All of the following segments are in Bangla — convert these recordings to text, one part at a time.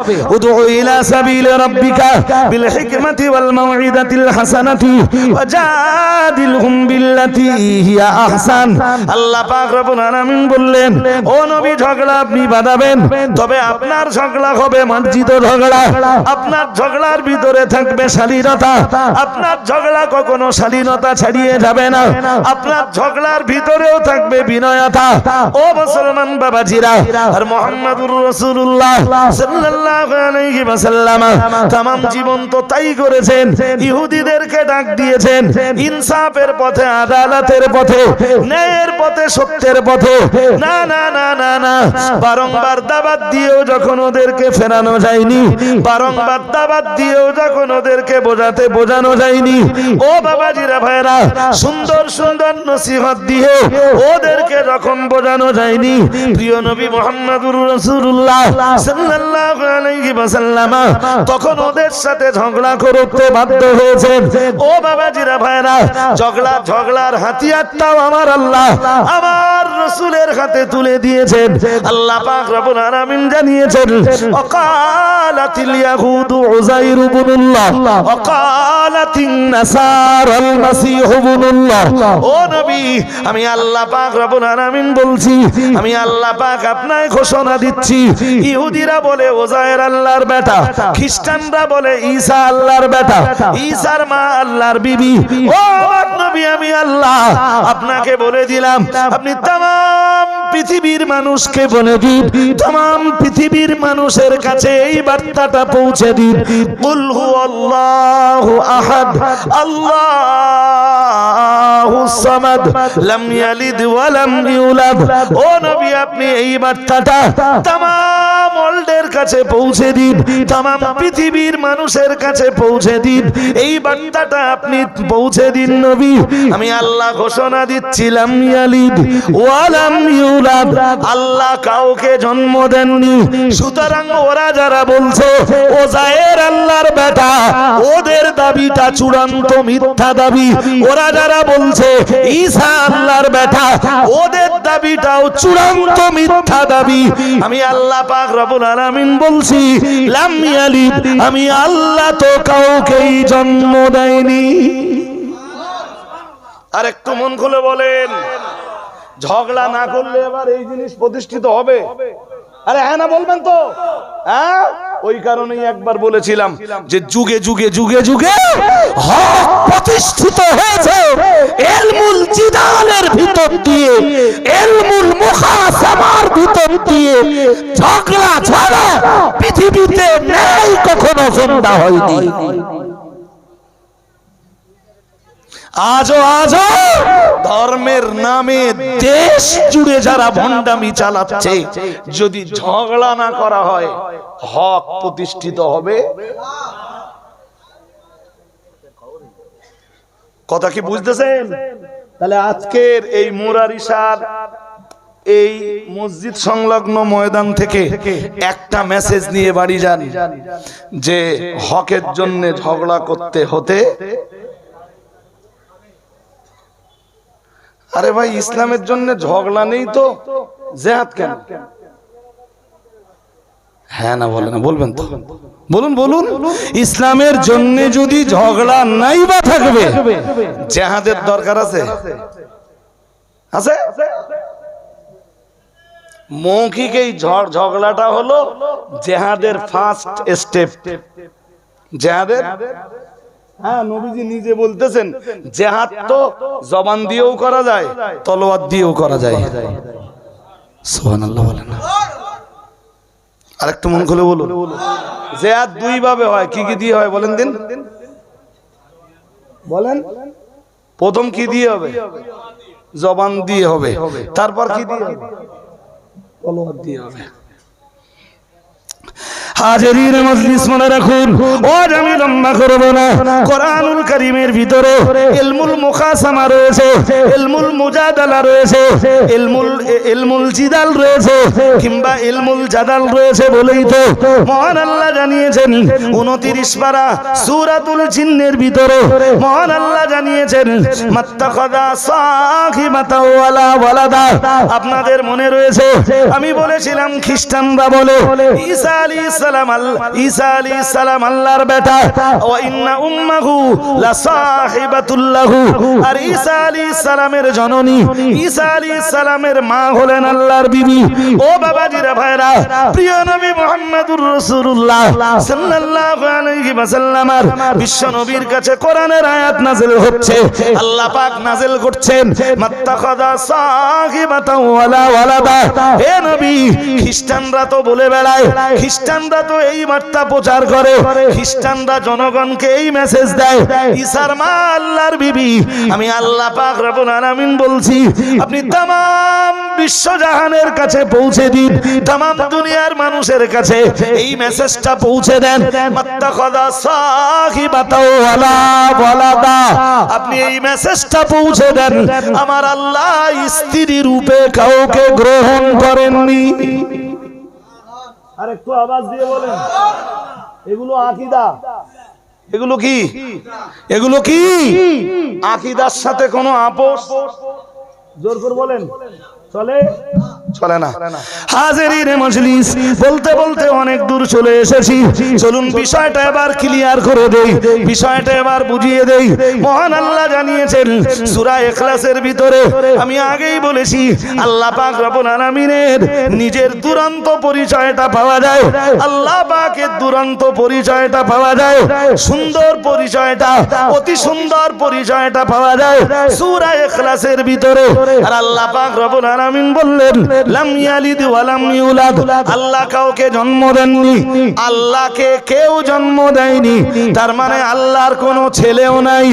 ادع إلى سبيل ربك بالحكمة والموعظة الحسنة وجادلهم بالتي هي أحسن আল্লাহ পাক রব্বুল আলামিন বললেন ও নবী ঝগড়া আপনি বাঁধাবেন তবে আপনার ঝগড়া হবে মার্জিত ঝগড়া আপনার ঝগড়ার ভিতরে থাকবে শালীনতা আপনার ঝগড়া কখনো শালীনতা ছাড়িয়ে যাবে না আপনার ঝগড়ার ভিতরেও থাকবে বিনয়তা ও মুসলমান বাবাজিরা আর মোহাম্মদুর রাসূলুল্লাহ সাল্লাল্লাহু বারংবার দাবাত দিয়েও যখন ওদেরকে ফেরানো যায়নি বারংবার দাবাত দিয়েও যখন ওদেরকে বোঝাতে বোঝানো যায়নি। ও বাবাজিরা ভাইরা সুন্দর সুন্দর নসিহত দিয়ে ওদেরকে যখন বোঝানো যায়নি প্রিয় নবী মোহাম্মদুর রাসূলুল্লাহ আলাইহি ওয়াসাল্লাম তখন ওদের সাথে ঝগড়া করতে বাধ্য হয়েছেন। ও বাবাজিরা, ভাইরা, ঝগড়া, ঝগড়ার হাতিয়ারটাও আমার আল্লাহ, আমার রসুলের হাতে তুলে দিয়েছেন। আল্লাহ পাক রব্বুল আলামিন জানিয়েছেন উযাইর ইবনুল্লাহ মাসীহ ইবনুল্লাহ। ও নবী, আমি আল্লাহ পাক রব্বুল আলামিন বলছি, আমি আল্লাহ পাক আপনাকে ঘোষণা দিচ্ছি, ইহুদিরা বলে ওজায়ের আল্লাহর বেটা। খ্রিস্টানরা বলে ঈসা আল্লাহর বেটা। ঈসার মা আল্লাহর বিবি। ও নবী আমি আল্লাহ। আপনাকে বলে দিলাম। আপনি তাম পৃথিবীর মানুষকে বলে দিন। তাম পৃথিবীর মানুষের কাছে এই বার্তাটা পৌঁছে দিন। আহাদ আপনি পৌঁছে দিন। পৃথিবীর মানুষের কাছে পৌঁছে দিন। এই বার্তাটা আপনি পৌঁছে দিন নবী। আমি আল্লাহ ঘোষণা দিচ্ছিলাম ইউলাদ। আল্লাহ কাউকে জন্ম দেননি। সুতরাং ওরা যারা বলছে, ও জায়ের আল্লাহর বেটা, ওদের দাবিটা চূড়ান্ত মিথ্যা দাবি। ওরা যারা বলছে, ঈসা আল্লাহর বেটা, ওদের দাবিটাও চূড়ান্ত মিথ্যা দাবি। আমি আল্লাহ পাক রব্বুল আলামিন বলছি, লাম আমি আল্লাহ তো কাউকেই জন্ম দেয়নি। আর একটু মন খুলে বলেন। ঝগড়া না করলে এবার এই জিনিস প্রতিষ্ঠিত হবে। আরে হ্যাঁ না বলবেন তো? হ্যাঁ? ওই কারণেই একবার বলেছিলাম যে যুগে যুগে যুগে যুগে হক প্রতিষ্ঠিত হয়েছে। এলমুল জিদালের ভিতর দিয়ে, এলমুল মুখাসামার ভিতর দিয়ে ঝগড়া ছাড়া পৃথিবীতে নেই কখনো সন্ধ্যা হয়নি। আজও আজও ধর্মের নামে দেশ জুড়ে যারা ভণ্ডামি চালাচ্ছে, যদি ঝগড়া না করা হয়, হক প্রতিষ্ঠিত হবে। কথা কি বুঝতেছেন? তাহলে আজকের এই মুরারিসার এই মসজিদ সংলগ্ন ময়দান থেকে একটা মেসেজ নিয়ে বাড়ি যান, যে হকের জন্য ঝগড়া করতে হতে আরে ভাই, ইসলামের জন্য ঝগড়া নেই তো। জেহাদ কেন? হ্যাঁ না, বলে না, বলবেন তো। বলুন বলুন। ইসলামের জন্য যদি ঝগড়া নাই বা থাকবে, জেহাদের দরকার আছে? আছে? মৌখিক এই ঝড়, ঝগড়াটা হলো জেহাদের ফার্স্ট স্টেপ জেহাদের? হ্যাঁ নবীজি নিজে বলতেছেন জেহাদ তো জবান দিয়েও করা যায় তলোয়ার দিয়েও করা যায়। বলেন আরেকটু মন খুলে বলুন। জেহাদ দুই ভাবে হয় কি কি দিয়ে হয় বলেন দিন। বলেন প্রথম কি দিয়ে হবে? জবান দিয়ে হবে। তারপর কি দিয়ে হবে? তলোয়ার দিয়ে হবে। হাজারির মজলিস মনে রাখুন। ও আমি লম্বা করব না। কোরআনুল কারীমের ভিতরে ইলমুল মুখাসামা রয়েছে ইলমুল মুজাদালা রয়েছে ইলমুল ইলমুল জিদাল রয়েছে কিংবা ইলমুল জাদাল রয়েছে বলেই তো মহান আল্লাহ জানিয়েছেন। 29 পারা সূরাতুল জিন্নের ভিতরে মহান আল্লাহ জানিয়েছেন মাত্তাখাদা সাহিবাতা ওয়ালা ওয়ালাদা। আপনাদের মনে রয়েছে আমি বলেছিলাম খ্রিস্টানরা বলে ঈসা আলাইহিস সালাম ঈসা আলাইহিস সালাম আল্লাহর বেটা। ওয়া ইন্না উম্মাহু লাসাহিবাতুল্লাহু। আর ঈসা আলাইহিস সালামের জননী, ঈসা আলাইহিস সালামের মা হলেন আল্লাহর বিবি। ও ভাইরা, প্রিয় নবী রাসূলুল্লাহ সাল্লাল্লাহু আলাইহি বিশ্ব নবীর কাছে কোরআনের আয়াত নাযিল হচ্ছে। আল্লাহ পাক নাযিল করছেন সাহিবাতাও ওয়ালা ওয়ালাদা। হে নবী, খ্রিস্টানরা তো বলে বেড়ায়, খ্রিস্টানরা তো এই বার্তা প্রচার করে। খ্রিস্টানরা জনগণকে এই মেসেজ দেয় ঈসার মা আল্লাহর বিবি। আমি আল্লাহ পাক রব্বুল আলামিন বলছি আপনি তামাম বিশ্বজাহানের কাছে পৌঁছে দিন তামাম দুনিয়ার মানুষের কাছে এই মেসেজটা পৌঁছে দেন। আপনি এই মেসেজটা পৌঁছে দেন। আমার আল্লাহ স্ত্রী রূপে কাউকে গ্রহণ করেননি। আর একটু আওয়াজ দিয়ে বলেন। এগুলো আকিদা। এগুলো কি? এগুলো কি? আকিদার সাথে কোনো আপোষ? জোর করে বলেন। চলে। চলে না। হাজিরিন মজলিস বলতে বলতে অনেক দূর চলে এসেছি। চলুন বিষয়টা এবার ক্লিয়ার করে দেই। বিষয়টা এবার বুঝিয়ে দেই। মহান আল্লাহ জানিয়েছেন সূরা ইখলাসের ভিতরে আমি আগেই বলেছি আল্লাহ পাক রব্বুল আলামিনের নিজের দুরন্ত পরিচয়টা পাওয়া যায়। আল্লাহ পাকের দুরন্ত পরিচয়টা পাওয়া যায়। সুন্দর পরিচয়টা অতি সুন্দর পরিচয়টা পাওয়া যায়। সূরা ইখলাসের ভিতরে। আর আল্লাহ পাক রব্বুল আলামিন বললেন লাম ইয়ালিদ ওয়া লাম ইউলাদ। আল্লাহ কাউকে জন্ম দেননি। আল্লাহকে কেউ জন্ম দেয়নি। তার মানে আল্লাহর কোনো ছেলেও নাই,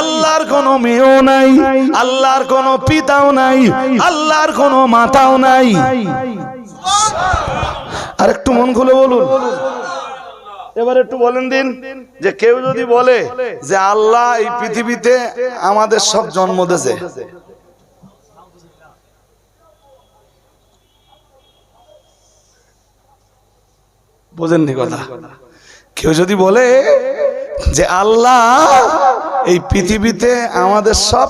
আল্লাহর কোনো মেয়েও নাই, আল্লাহর কোনো পিতাও নাই, আল্লাহর কোনো মাতাও নাই। আর একটু মন খুলে বলুন। এবার একটু বলেন দিন যে কেউ যদি বলে যে আল্লাহ এই পৃথিবীতে আমাদের সব জন্ম দিয়েছে। বোঝেননি কথা। কেউ যদি বলে যে আল্লাহ এই পৃথিবীতে আমাদের সব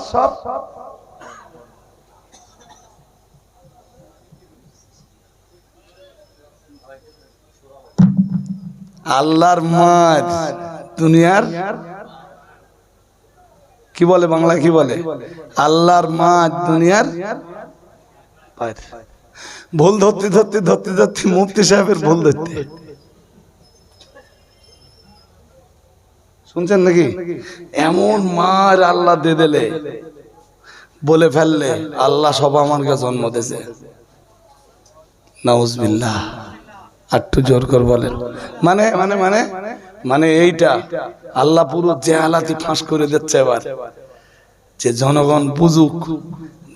আল্লাহর মার দুনিয়ার কি বলে বাংলা কি বলে? আল্লাহর মা দুনিয়ার ভুল ধরতে ধরতে ধরতে ধরতে মুফতি সাহেবের ভুল ধরতে। শুনছেন নাকি? এমন মার আল্লাহ দিয়ে দিলে, বলে ফেললে, আল্লাহ সব আমাকে জন্ম দিয়েছে। নাউজবিল্লাহ। আটটু জোর কর বলেন। মানে মানে মানে মানে এইটা আল্লাহ পুরো জেহালাতি ফাঁস করে দিচ্ছে এবার। যে জনগণ বুঝুক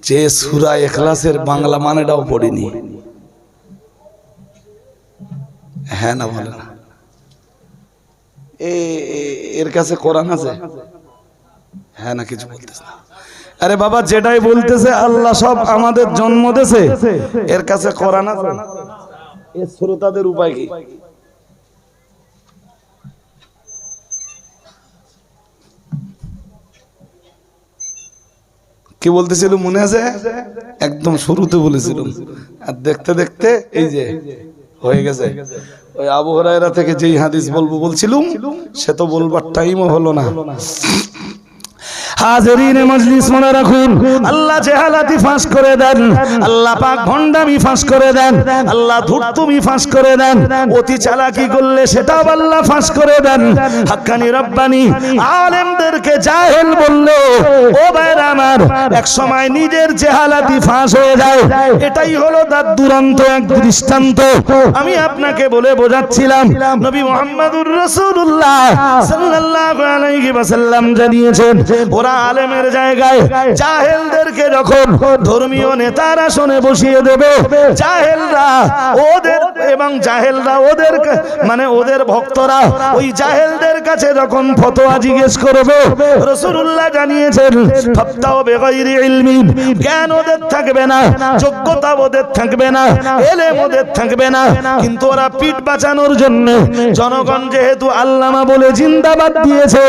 যে সুরা এখলাসের বাংলা মানেটাও পড়িনি। হ্যাঁ না বলে না। এর কাছে কোরআন আছে? হ্যাঁ না, কিছু বলতেছে না। আরে বাবা, যেটাই বলতেছে, আল্লাহ সব আমাদের জন্ম দেছে এর কাছে কোরআন আছে? এর শ্রোতাদের উপায় কি? কি বলতেছিল, মনে আছে? একদম শুরুতে বলেছিলাম আর দেখতে দেখতে, এই যে হয়ে গেছে। ওই আবু থেকে যেই হাদিস বলব বলছিলুম, সে তো বলবার টাইমও হলো না। হাজারিন মজলিস মনে রাখুন। আল্লাহ জেহালাতি ফাঁস করে দেন, আল্লাহ পাক ভণ্ডামি ফাঁস করে দেন, আল্লাহ ধূর্তুমি ফাঁস করে দেন, অতি চালাকি করলে সেটাও আল্লাহ ফাঁস করে দেন। হাক্কানি রব্বানি, আলেমদেরকে জাহেল বললে, ও ভাইরা আমার, এক সময় নিজের জেহালাতি ফাঁস হয়ে যায়, এটাই হলো তার দুরন্ত, এক দৃষ্টান্ত। আমি আপনাকে বলে বোঝাচ্ছিলাম, নবী মোহাম্মদুর রাসূলুল্লাহ সাল্লাল্লাহু আলাইহি ওয়াসাল্লাম জানিয়েছেন, ওরা আলেমের জায়গায় জাহেলদেরকে যখন ধর্মীয় নেতার আসনে বসিয়ে দেবে, জাহেলরা ওদের এবং জাহেলরা ওদের মানে ওদের ভক্তরা ওই জাহেলদের কাছে যখন ফতোয়া জিজ্ঞেস করবে, রাসূলুল্লাহ জানিয়েছেন ফাফতাও বেগাইরি ইলমিন জ্ঞান ওদের থাকবে না, যোগ্যতা ওদের থাকবে না, এলেম ওদের থাকবে না। কিন্তু ওরা পিঠ বাঁচানোর জন্য জনগণ যেহেতু আল্লামা বলে জিন্দাবাদ দিয়েছে,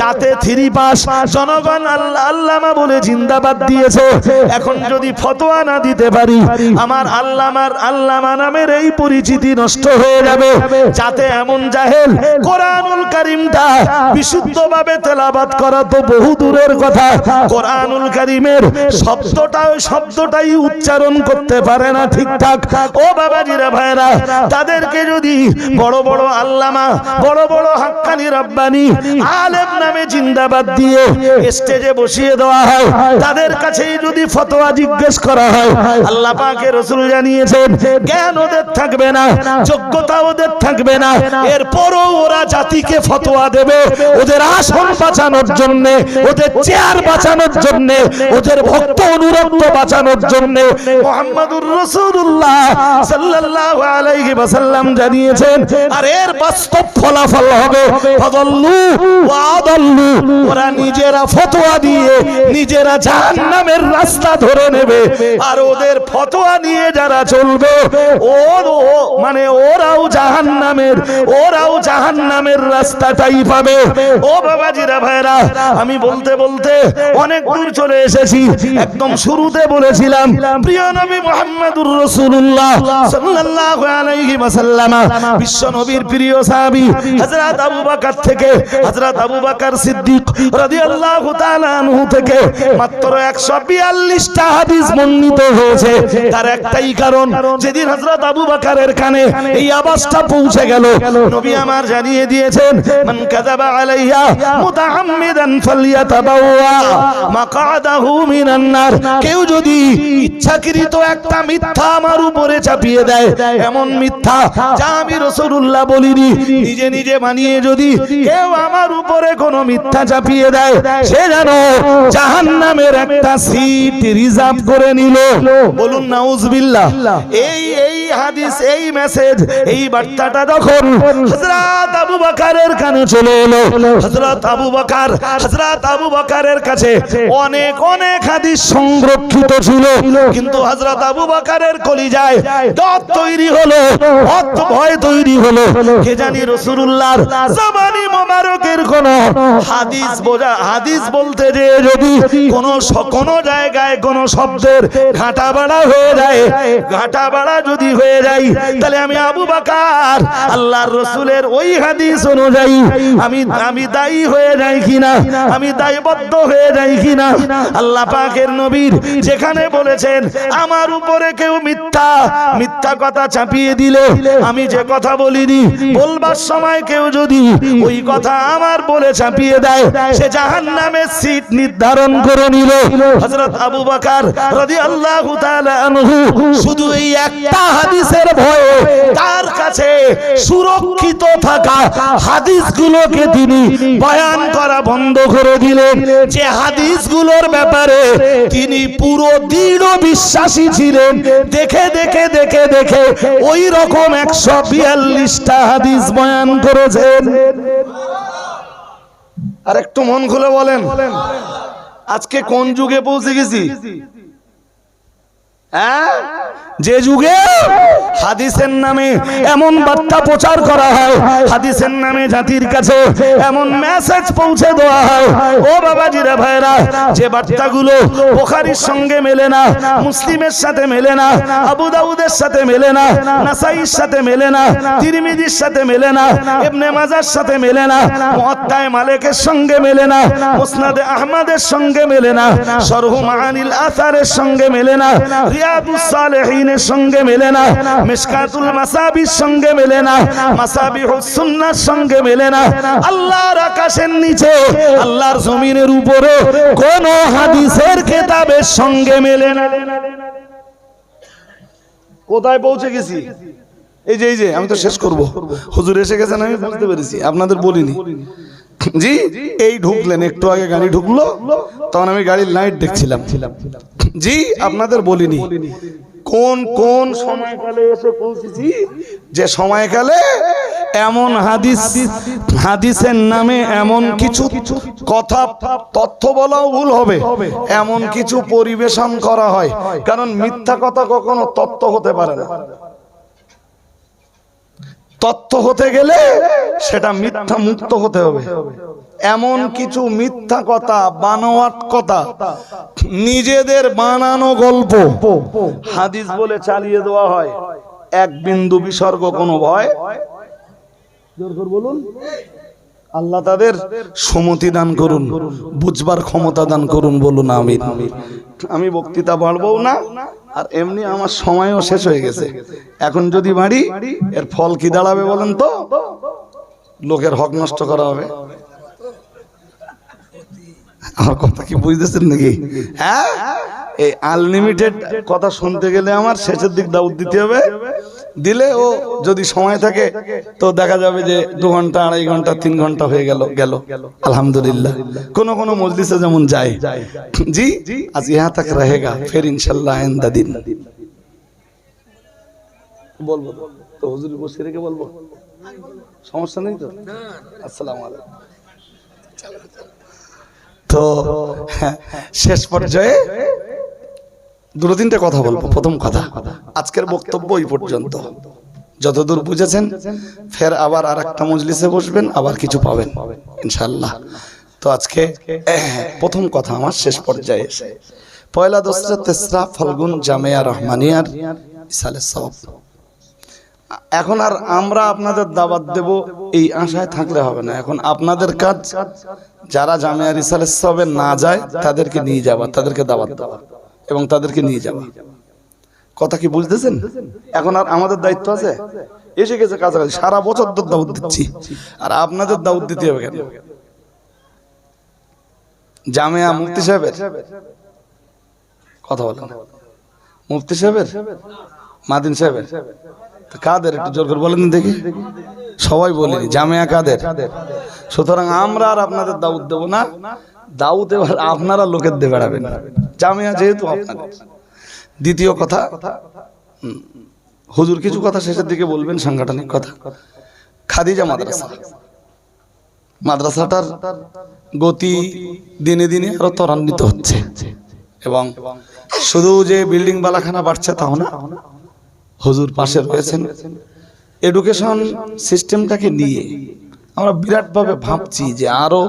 যাতে থ্রি পাস জনগণ জনগণ আল্লাহ, আল্লামা বলে জিন্দাবাদ দিয়েছে। এখন যদি ফতোয়া না দিতে পারি, আমার আল্লামার আল্লামা নামের এই পরিচিতি নষ্ট হয়ে যাবে। যাতে এমন জাহেল কোরআনুল কারিমটা বিশুদ্ধভাবে তেলাবাদ করা তো বহু দূরের কথা। কোরআনুল কারিমের শব্দটা, শব্দটাই উচ্চারণ করতে পারে না ঠিকঠাক। ও বাবাজিরা ভাইরা, তাদেরকে যদি বড় বড় আল্লামা, বড় বড় হাক্কানি রব্বানি, আলেম নামে জিন্দাবাদ দিয়ে স্টেজে বসিয়ে দেওয়া হয়। তাদের কাছেই যদি ফতোয়া জিজ্ঞেস করা হয় আল্লাহ পাকে রসুল জানিয়েছেন জ্ঞান ওদের থাকবে না যোগ্যতা ওদের থাকবে না। এরপরও ওরা জাতিকে ফতোয়া দেবে ওদের আসন বাঁচানোর জন্য ওদের চেয়ার বাঁচানোর জন্য ওদের ভক্ত অনুরক্ত বাঁচানোর জন্য মোহাম্মদুর রসুল্লাহ সাল্লাল্লাহু আলাইহি ওয়াসাল্লাম জানিয়েছেন আর এর বাস্তব ফলাফল হবে ফাদাল্লু ওয়া আদাল্লু। ওরা নিজেরা ফতোয়া দিয়ে নিজেরা জাহান্নামের রাস্তা ধরে নেবে। আর ওদের ফতোয়া নিয়ে যারা চলবে, ওর মানে ওরাও জাহান্নামের ওরাও জাহান্নামের রাস্তাটাই পাবে। ও বাবাজিরা ভাইরা, আমি বলতে বলতে অনেক দূর চলে এসেছি। একদম শুরুতে বলেছিলাম, প্রিয় নবী মুহাম্মদুর রাসূলুল্লাহ সাল্লাল্লাহু আলাইহি ওয়াসাল্লাম, বিশ্ব নবীর প্রিয় সাহাবী, হযরত আবু বকর থেকে হযরত আবু বকর সিদ্দিক রাদিয়াল্লাহু আনহু থেকে মাত্র 142টা হাদিস বর্ণিত হয়েছে। তার একটাই কারণ, যেদিন হযরত আবু বকরের কানে এই আওয়াজটা পৌঁছে গেল, নবী আমার জানিয়ে দিয়েছেন, মান একটা মিথ্যা আমার উপরে চাপিয়ে দেয়, এমন মিথ্যা আমি রাসূলুল্লাহ বলিনি, নিজে নিজে বানিয়ে যদি কেউ আমার উপরে কোনো মিথ্যা চাপিয়ে দেয় সে যেন জাহান্নামের একটা সিট রিজার্ভ করে নিল। বলুন নাউজবিল্লাহ। এই হাদিস, এই মেসেজ এই বার্তাটা যখন হযরত আবু বকরের কানে চলে এলো, হযরত আবু বকর, হযরত আবু বকরের কাছে অনেক অনেক হাদিস সংরক্ষিত ছিল, কিন্তু হযরত আবু বকরের কলিজায় ডর তৈরি হলো অত ভয় তৈরি হলো। কে জানি রাসূলুল্লাহর জামানি মোবারকের কোন হাদিস বোঝা, হাদিস বলতে যে যদি কোন কোন জায়গায় কোন শব্দের ঘাটা বাড়া হয়ে যায়, ঘাটা বাড়া যদি হয়ে যায় তাহলে আমি আবু বাকার, আল্লাহর রসুলের ওই হাদিস অনুযায়ী আমি আমি দায়ী হয়ে যাই কিনা? আমি দায়বদ্ধ হয়ে যাই কিনা? আল্লাহ পাকের নবীর যেখানে বলেছেন, আমার উপরে কেউ মিথ্যা মিথ্যা কথা চাপিয়ে দিলে আমি যে কথা বলিনি, বলবার সময় কেউ যদি ওই কথা আমার বলে চাপিয়ে দেয়, সে জাহান্নামের সিট নির্ধারণ করে নিল। হযরত আবু বকর রাদিয়াল্লাহু তাআলা আনহু শুধু এই একটা হাদিসের ভয়ে তার কাছে সুরক্ষিত থাকা হাদিসগুলোকে তিনি বয়ান করা বন্ধ করে দিলেন। যে হাদিসগুলোর ব্যাপারে তিনি পুরো দৃঢ় বিশ্বাসী ছিলেন। দেখে দেখে দেখে দেখে ওই রকম একশো বিয়াল্লিশটা হাদিস বয়ান করেছেন। আর একটু মন খুলে বলেন। আজকে কোন যুগে পৌঁছে গেছি? হ্যাঁ? যে যুগে হাদিসের নামে এমন বার্তা প্রচার করা হয়, হাদিসের নামে জাতির কাছে এমন মেসেজ পৌঁছে দেওয়া হয় ও বাবাজিরা ভাইরা যে বার্তাগুলো বোখারির সঙ্গে মেলে না, মুসলিমের সাথে মেলে না, আবু দাউদের সাথে মেলে না, নাসাইর সাথে মেলে না, তিরমিজির সাথে মেলে না, ইবনে মাজার সাথে মেলে না মুআত্তায়ে মালিকের সঙ্গে মেলে না, মুসনাদে আহমদের সঙ্গে মেলে না, শরহু মাআনিল আসারের সঙ্গে মেলে না রিয়াদুস সঙ্গে মেলে না মাসাবির সঙ্গে মেলে না, মাসাবিহুস সুন্নাহর সঙ্গে মেলে না। আল্লাহর আকাশের নিচে, আল্লাহর জমিনের উপরে কোন হাদিসের কিতাবের সঙ্গে মেলে না। কোথায় পৌঁছে গেছি? এই যে এই যে, আমি তো শেষ করব। হুজুর এসে গেছেন, আমি বুঝতে পেরেছি। আপনাদের বলিনি। জি, এই ঢুকলেন, একটু আগে গাড়ি ঢুকলো, তখন আমি গাড়ির লাইট দেখছিলাম। জি, আপনাদের বলিনি। কোন কোন সময়কালে এসে পৌঁছেছি? যে সময়কালে এমন হাদিস, হাদিসের নামে এমন কিছু কিছু কথা, তথ্য বলাও ভুল হবে। এমন কিছু পরিবেশন করা হয়। কারণ মিথ্যা কথা কখনো তত্ত্ব হতে পারে না। তথ্য হতে গেলে সেটা মিথ্যা মুক্ত হতে হবে। এমন কিছু মিথ্যা কথা, বানোয়াট কথা, নিজেদের বানানো গল্প, হাদিস বলে চালিয়ে দেওয়া হয়। এক বিন্দু বিসর্গ, কোনো ভয়? বলুন। আল্লাহ তাদের সমতি দান করুন, বুঝবার ক্ষমতা দান করুন, বলুন আমি আমি বক্তৃতা বাড়বো না। আর এমনি আমার সময়ও শেষ হয়ে গেছে। এখন যদি বাড়ি, এর ফল কি দাঁড়াবে বলেন তো? লোকের হক নষ্ট করা হবে। আমার কথা কি বুঝতেছেন নাকি? হ্যাঁ? এই আনলিমিটেড কথা শুনতে গেলে আমার শেষের দিক দাউদ দিতে হবে। দিলে ও যদি সময় থাকে, তো দেখা যাবে যে দু ঘণ্টা, আড়াই ঘণ্টা, তিন ঘণ্টা হয়ে গেল গেল। আলহামদুলিল্লাহ। কোন কোন মজলিসে যেমন যায়, জি, আজ ইহা তাক রহেগা, ফের ইনশাল্লাহ আইন্দা দিন। বলব তো? হুজুর বসে রেখে বলব? সমস্যা নেই তো? আসসালামু আলাইকুম। তো, শেষ পর্যায়ে দুটো তিনটে কথা বলব প্রথম কথা। আজকের বক্তব্য এই পর্যন্ত। যতদূর বুঝেছেন ফের আবার আর একটা মজলিসে বসবেন আবার কিছু পাবেন। ইনশাল্লাহ তো আজকে প্রথম কথা আমার শেষ পর্যায়ে এসে। পয়লা দোসরা তেসরা ফাল্গুন জামিয়া রহমানিয়ার ইসালে সব এখন আর আমরা আপনাদের দাবাত দেব এই আশায় থাকলে হবে না। এখন আপনাদের কাজ যারা জামিয়া রিসালের সবে না যায় তাদেরকে নিয়ে যাওয়া তাদেরকে দাবাত দেওয়া। এবং তাদেরকে নিয়ে যাওয়া। কথা কি বুঝতেছেন? এখন আর আমাদের দায়িত্ব আছে? এসে গেছে কাছাকাছি, সারা বছর তো দাউদ দিচ্ছি। আর আপনাদের দাউদ দিতে হবে কেন? জামিয়া মুফতি সাহেবের? কথা বলেন। মুফতি সাহেবের? মাদিন সাহেবের? কাদের একটু জোর করে বলেন দেখি। সবাই বলিনি, জামিয়া কাদের? সুতরাং আমরা আর আপনাদের দাউদ দেব না। দাউদ এবার আপনারা লোকের দিয়ে বেড়াবেন। জামিয়া যেহেতু আপনাদের। দ্বিতীয় কথা হুজুর কিছু কথা শেষের দিকে বলবেন সাংগঠনিক কথা। খাদিজা মাদ্রাসা। মাদ্রাসাটার গতি দিনে দিনে আরও ত্বরান্বিত হচ্ছে। এবং শুধু যে বিল্ডিং বালাখানা বাড়ছে তাও না হুজুর পাশে রয়েছেন। এডুকেশন সিস্টেমটাকে নিয়ে আমরা বিরাটভাবে ভাবছি যে আরও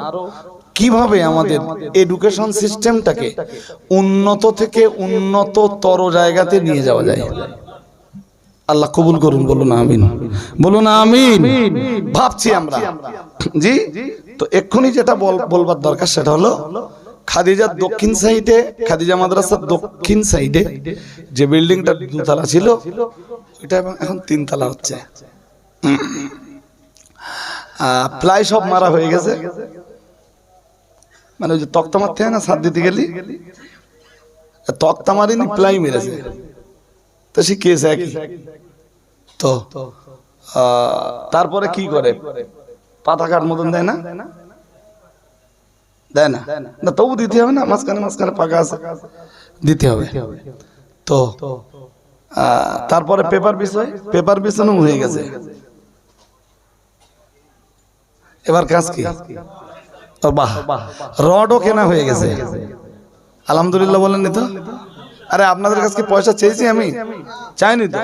কীভাবে আমাদের এডুকেশন সিস্টেমটাকে উন্নত থেকে উন্নততর জায়গাতে নিয়ে যাওয়া যায়? আল্লাহ কবুল করুন, বলুন আমিন। বলুন আমিন। ভাবছি আমরা। জি? তো এক্ষুনি যেটা বল- বলবার দরকার সেটা হলো খাদিজার দক্ষিণ সাইডে, খাদিজা মাদ্রাসার দক্ষিণ সাইডে যে বিল্ডিংটা দুতলা ছিল এবং এখন তিনতলা হচ্ছে। প্লাই সব মারা হয়ে গেছে। মানে ওই যে তক্তা মারতে হয় না সাত দিতে গেলি? তক্তা মারিনি প্লাই মেরেছে। তো সে কেস একই। তো তারপরে কি করে? পাতা কাঠ মতন দেয় না? দেয় না? না, তবু দিতে হবে না, মাঝখানে মাঝখানে পাকা আছে। দিতে হবে। তো তারপরে পেপার বিষয় পেপার বিছানো হয়ে গেছে। এবার কাজ কি? বাহ রডও কেনা হয়ে গেছে। আলহামদুলিল্লাহ বলেন তো? আরে, আপনাদের কাছে পয়সা চেয়েছি আমি? চাইনি তো?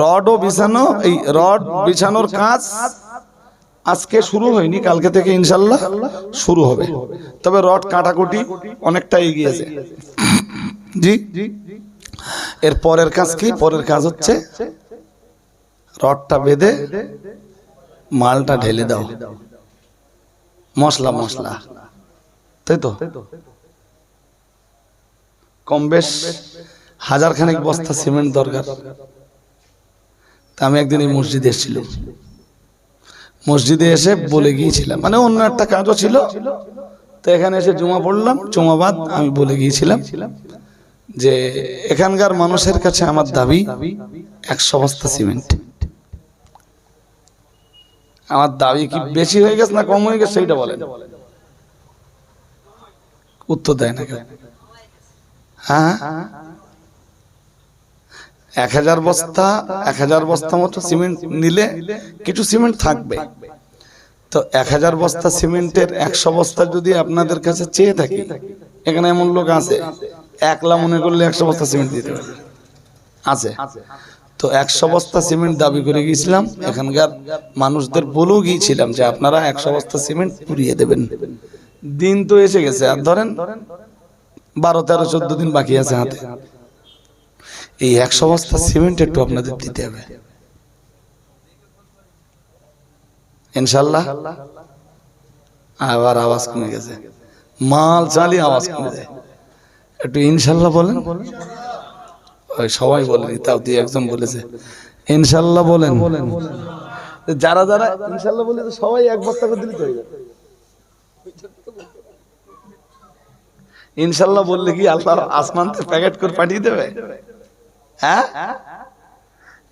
রডও বিছানো, এই রড বিছানোর কাজ আজকে শুরু হয়নি, কালকে থেকে ইনশাল্লাহ শুরু হবে। তবে রড কাটাকুটি অনেকটা এগিয়েছে জি? এর পরের কাজ কি? পরের কাজ হচ্ছে রডটা বেঁধে মালটা ঢেলে দাও। মশলা মশলা। তাই তো? কম বেশ হাজার খানেক বস্তা সিমেন্ট দরকার। তা আমি একদিন এই মসজিদে এসেছিলাম। মসজিদে এসে বলে গিয়েছিলাম। মানে অন্য একটা কাজও ছিল। তো এখানে এসে জমা পড়লাম। জমাবাদ আমি বলে গিয়েছিলাম যে এখানকার মানুষের কাছে আমার দাবি একশো বস্তা সিমেন্ট। আমার দাবি কি বেশি হয়ে গেছে না কম হয়ে গেছে সেইটা বলেন। উত্তর দেয় না কেউ। হ্যাঁ? এক হাজার বস্তা এক হাজার বস্তা মতো সিমেন্ট নিলে কিছু সিমেন্ট থাকবে। তো এক হাজার বস্তা সিমেন্টের একশো বস্তা যদি আপনাদের কাছে চেয়ে থাকি এখানে এমন লোক আছে একলা মনে করলে একশো বস্তা সিমেন্ট দিতে পারবে। আছে? তো একশো বস্তা সিমেন্ট দাবি করে গিয়েছিলাম। এখানকার মানুষদের বলেও গিয়েছিলাম যে আপনারা একশো বস্তা সিমেন্ট পুড়িয়ে দেবেন। দিন তো এসে গেছে, আর ধরেন বারো, তেরো, চোদ্দ দিন বাকি আছে হাতে। এই একশো বস্তা সিমেন্ট একটু আপনাদের দিতে হবে। ইনশাল্লাহ। আবার আওয়াজ কমে গেছে। মাল চালি আওয়াজ কমে যায়। একটু ইনশাল্লাহ বলেন। সবাই বলেনি তাও দিয়ে একজন বলেছে। ইনশাল্লাহ বলেন। যারা যারা, ইনশাল্লাহ বলে সবাই এক বস্তা করে দিলে তো ইনশাল্লাহ বললে কি আল্লাহ আসমান প্যাকেট করে পাঠিয়ে দেবে? হ্যাঁ?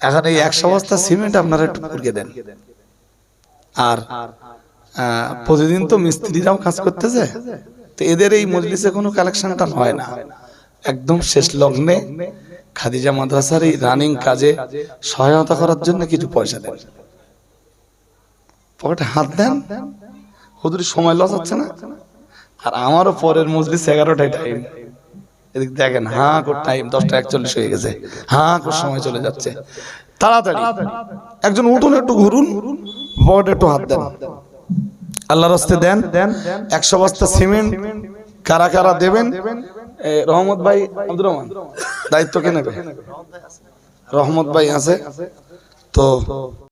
এখন এই একশো বস্তা সিমেন্ট আপনারা একটু পুড়িয়ে দেন। আর প্রতিদিন তো মিস্ত্রিরাও কাজ করতেছে। তো এদের এই মজলিসে কোনো কালেকশনটা হয় না। একদম শেষ লগ্নে খাদিজা মাদ্রাসার এই রানিং কাজে সহায়তা করার জন্য কিছু পয়সা দেন। পকেটে হাত দেন। হুদুরি সময় লস হচ্ছে না। আর আমারও পরের মজলিস এগারোটায় টাইম এদিক দেখেন, হাঁ, করে টাইম দশটা একচল্লিশ হয়ে গেছে। হাঁ, করে, সময় চলে যাচ্ছে। তাড়াতাড়ি। একজন উঠুন, একটু ঘুরুন। পকেটে একটু হাত দেন। আল্লাহর হস্তে দেন। একশো বস্তা সিমেন্ট কারা কারা দেবেন? রহমত ভাই আব্দুর রহমান। দায়িত্ব কে নেবে? রহমত ভাই আছে। তো